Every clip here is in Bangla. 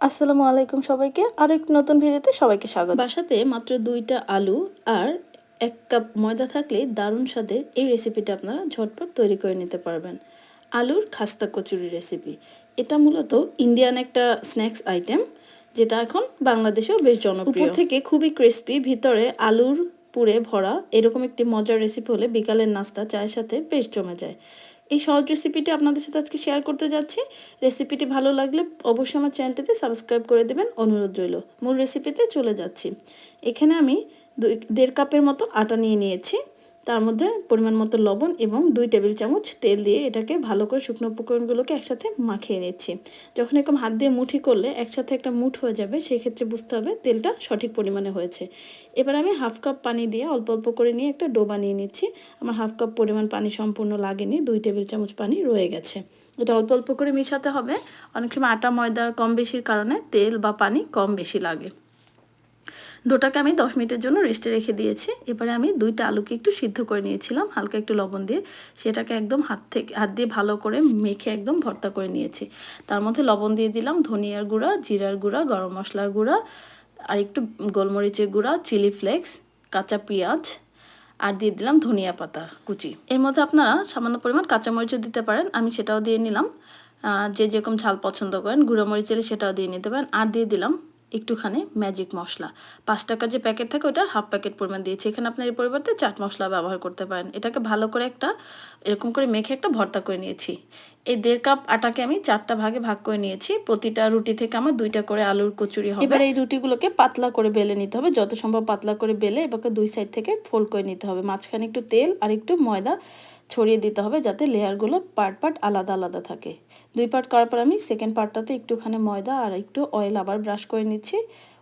আসসালামু আলাইকুম সবাইকে। আর একটি নতুন ভিডিওতে সবাইকে স্বাগত। বাসাতে মাত্র দুইটা আলু আর এক কাপ ময়দা থাকলেই দারুণ স্বাদের এই রেসিপিটা আপনারা ঝটপট তৈরি করে নিতে পারবেন। আলুর খাস্তা কচুরি রেসিপি এটা মূলত ইন্ডিয়ান একটা স্ন্যাক্স আইটেম যেটা এখন বাংলাদেশেও বেশ জনপ্রিয়। উপর থেকে খুবই ক্রিস্পি ভিতরে আলুর পুরে ভরা এরকম একটি মজার রেসিপি হলে বিকালের নাস্তা চায়ের সাথে বেশ জমে যায়। এই সহজ রেসিপিটি আপনাদের সাথে আজকে শেয়ার করতে যাচ্ছি। রেসিপিটি ভালো লাগলে অবশ্যই আমার চ্যানেলটিতে সাবস্ক্রাইব করে দেবেন। অনুরোধ রইল, মূল রেসিপিতে চলে যাচ্ছি। এখানে আমি দেড় কাপের মতো আটা নিয়ে নিয়েছি। তার মধ্যে পরিমাণ মতো লবণ এবং দুই টেবিল চামচ তেল দিয়ে এটাকে ভালো করে শুকনো উপকরণগুলোকে একসাথে মাখিয়ে নিচ্ছি। যখন এরকম হাত দিয়ে মুঠি করলে একসাথে একটা মুঠ হয়ে যাবে, সেক্ষেত্রে বুঝতে হবে তেলটা সঠিক পরিমাণে হয়েছে। এবার আমি হাফ কাপ পানি দিয়ে অল্প অল্প করে নিয়ে একটা ডো বানিয়ে নিচ্ছি। আমার হাফ কাপ পরিমাণ পানি সম্পূর্ণ লাগেনি, দুই টেবিল চামচ পানি রয়ে গেছে। এটা অল্প অল্প করে মিশাতে হবে। অনেক সময় আটা ময়দার কম বেশির কারণে তেল বা পানি কম বেশি লাগে। ডোটাকে আমি দশ মিনিটের জন্য রেস্টে রেখে দিয়েছি। এবারে আমি দুইটা আলুকে একটু সিদ্ধ করে নিয়েছিলাম, হালকা একটু লবণ দিয়ে। সেটাকে একদম হাত থেকে, হাত দিয়ে ভালো করে মেখে একদম ভর্তা করে নিয়েছি। তার মধ্যে লবণ দিয়ে দিলাম ধনিয়ার গুঁড়া, জিরার গুঁড়া, গরম মশলার গুঁড়া, আর একটু গোলমরিচের গুঁড়া, চিলি ফ্লেক্স, কাঁচা পেঁয়াজ, আর দিয়ে দিলাম ধনিয়া পাতা কুচি। এর মধ্যে আপনারা সামান্য পরিমাণ কাঁচামরিচও দিতে পারেন, আমি সেটাও দিয়ে নিলাম। যে যেরকম ঝাল পছন্দ করেন গুঁড়ো মরিচ এলে সেটাও দিয়ে নিতে পারেন। আর দিয়ে দিলাম একটুখানি ম্যাজিক মশলা। পাঁচ টাকার যে প্যাকেট থাকে ওটা হাফ প্যাকেট পরিমাণ দিয়েছি। এখানে আপনার এই পরিবর্তে চাট মশলা ব্যবহার করতে পারেন। এটাকে ভালো করে একটা, এরকম করে মেখে একটা ভর্তা করে নিয়েছি। এই দেড় কাপ আটাকে আমি চারটা ভাগে ভাগ করে নিয়েছি। প্রতিটা রুটি থেকে আমার দুইটা করে আলুর কচুরি হবে। এবার এই রুটিগুলোকে পাতলা করে বেলে নিতে হবে। যত সম্ভব পাতলা করে বেলে এবারে দুই সাইড থেকে ফোল্ড করে নিতে হবে। মাঝখানে একটু তেল আর একটু ময়দা ছড়িয়ে দিতে হবে যাতে লেয়ারগুলো পার্ট পার্ট আলাদা আলাদা থাকে। দুই পার্ট করার পর আমি সেকেন্ড পার্টটাতে একটুখানি ময়দা আর একটু অয়েল আবার ব্রাশ করে নিচ্ছি।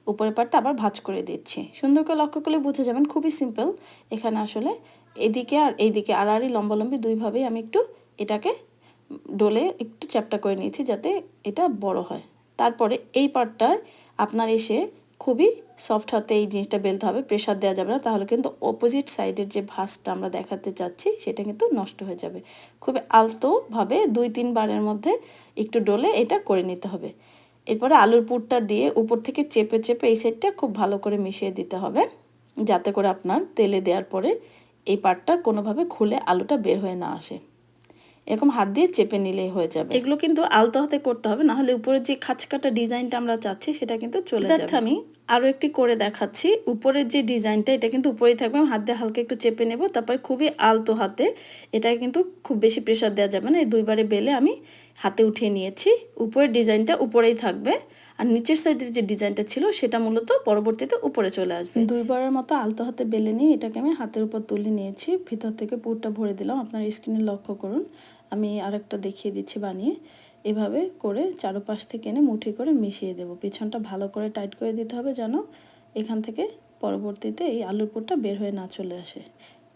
উপরের পার্টটা আবার ভাজ করে দিচ্ছি। সুন্দর করে লক্ষ্য করলে বুঝে যাবেন খুবই সিম্পল। এখানে আসলে এদিকে আর এইদিকে আড়াআড়ি লম্বালম্বি দুইভাবেই আমি একটু এটাকে ডোলে একটু চ্যাপটা করে নিয়েছি যাতে এটা বড় হয়। তারপরে এই পার্টটায় আপনার এসে খুবই সফট হাতে এই জিনিসটা বেলতে হবে প্রেশার দেওয়া যাবে না, তাহলে কিন্তু অপোজিট সাইডের যে ভাঁজটা আমরা দেখাতে চাচ্ছি, সেটা কিন্তু নষ্ট হয়ে যাবে। খুবই আলতোভাবে দুই তিনবারের মধ্যে একটু ডলে এটা করে নিতে হবে। এরপরে আলুর পুরটা দিয়ে উপর থেকে চেপে চেপে এই সাইডটা খুব ভালো করে মিশিয়ে দিতে হবে, যাতে করে আপনার তেলে দেওয়ার পরে এই পাটটা কোনোভাবে খুলে আলুটা বের হয়ে না আসে। এরকম হাত দিয়ে চেপে নিলেই হয়ে যাবে। এগুলো কিন্তু আলতো হাতে করতে হবে না হলে উপরে যে খাঁচকাটা ডিজাইনটা আমরা চাচ্ছি সেটা কিন্তু চলে যাবে। আমি আরও একটি করে দেখাচ্ছি। উপরের যে ডিজাইনটা এটা কিন্তু উপরেই থাকবে। আমি হাত দিয়ে হালকা একটু চেপে নেব তারপরে খুবই আলতো হাতে এটা কিন্তু খুব বেশি প্রেশার দেওয়া যাবে না। এই দুইবারে বেলে আমি হাতে উঠিয়ে নিয়েছি। উপরের ডিজাইনটা উপরেই থাকবে। আর নিচের সাইডের যে ডিজাইনটা ছিল সেটা মূলত পরবর্তীতে উপরে চলে আসবে। দুইবারের মতো আলতো হাতে বেলে নিয়ে এটাকে আমি হাতের উপর তুলে নিয়েছি। ভিতর থেকে পুরটা ভরে দিলাম। আপনার স্ক্রিনে লক্ষ্য করুন। আমি আরেকটা দেখিয়ে দিচ্ছি বানিয়ে। এভাবে করে চারোপাশ থেকে এনে মুঠি করে মিশিয়ে দেব। পিছনটা ভালো করে টাইট করে দিতে হবে যেন এখান থেকে পরবর্তীতে এই আলুর পুরটা বের হয়ে না চলে আসে।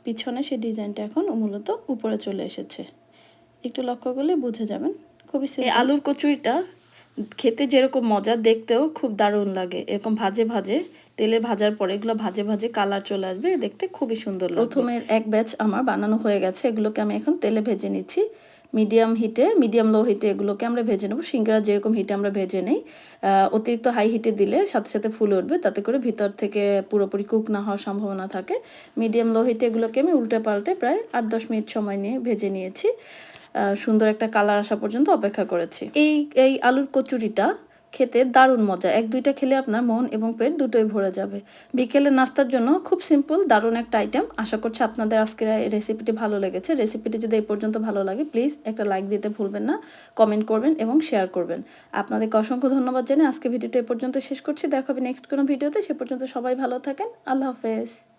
পিছনে সেই ডিজাইনটা এখন মূলত উপরে চলে এসেছে। একটু লক্ষ্য করলে বুঝে যাবেন। খুবই আলুর কচুরিটা খেতে যেরকম মজা, দেখতেও খুব দারুণ লাগে। এরকম ভাজে ভাজে, তেলে ভাজার পরে এগুলো ভাজে ভাজে কালার চলে আসবে, দেখতে খুবই সুন্দর প্রথমে এক ব্যাচ আমার বানানো হয়ে গেছে, এগুলোকে আমি এখন তেলে ভেজে নিচ্ছি। মিডিয়াম হিটে, মিডিয়াম লো হিটে এগুলোকে আমরা ভেজে নেব। সিঙ্গারা যেরকম হিটে আমরা ভেজে নেই। অতিরিক্ত হাই হিটে দিলে সাথে সাথে ফুলে উঠবে, তাতে করে ভিতর থেকে পুরোপুরি কুক না হওয়ার সম্ভাবনা থাকে। মিডিয়াম লো হিটে এগুলোকে আমি উল্টে পাল্টে প্রায় আট দশ মিনিট সময় নিয়ে ভেজে নিয়েছি। সুন্দর একটা কালার আসা পর্যন্ত অপেক্ষা করেছি। এই এই আলুর কচুরিটা খেতে দারুণ মজা। এক দুইটা খেলে আপনার মন এবং পেট দুটোই ভরে যাবে। বিকেলে নাস্তার জন্য খুব সিম্পল দারুণ একটা আইটেম আশা করছি আপনাদের আজকের রেসিপিটি ভালো লেগেছে। রেসিপিটি যদি এই পর্যন্ত ভালো লাগে প্লিজ একটা লাইক দিতে ভুলবেন না কমেন্ট করবেন এবং শেয়ার করবেন। আপনাদেরকে অসংখ্য ধন্যবাদ জানিয়ে আজকে ভিডিওটা এই পর্যন্ত শেষ করছি। দেখা হবে নেক্সট কোনো ভিডিওতে সে পর্যন্ত সবাই ভালো থাকেন। আল্লাহ হাফেজ।